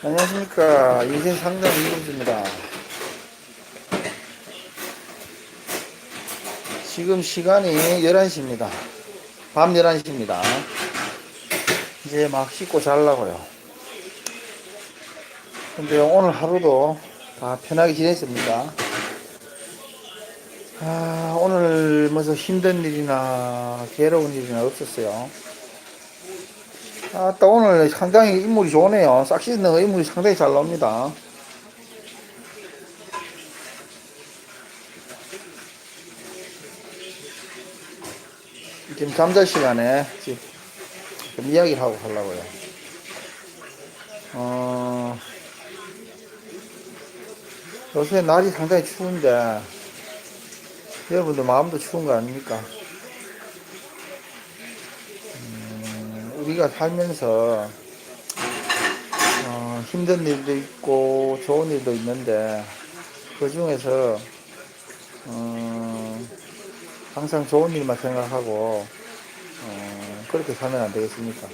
안녕하십니까. 인생 상담 이동주입니다. 지금 시간이 11시입니다. 밤 11시입니다. 이제 막 씻고 자려고요. 근데 오늘 하루도 다 편하게 지냈습니다. 아 오늘 무슨 힘든 일이나 괴로운 일이나 없었어요 아따 오늘 상당히 인물이 좋네요. 싹 씻는 거 인물이 상당히 잘 나옵니다. 지금 잠잘 시간에 지금 좀 이야기를 하고 가려고요. 어, 요새 날이 상당히 추운데 여러분들 마음도 추운 거 아닙니까? 우리가 살면서 어, 힘든 일도 있고 좋은 일도 있는데 그 중에서 어, 항상 좋은 일만 생각하고 어, 그렇게 살면 안 되겠습니까?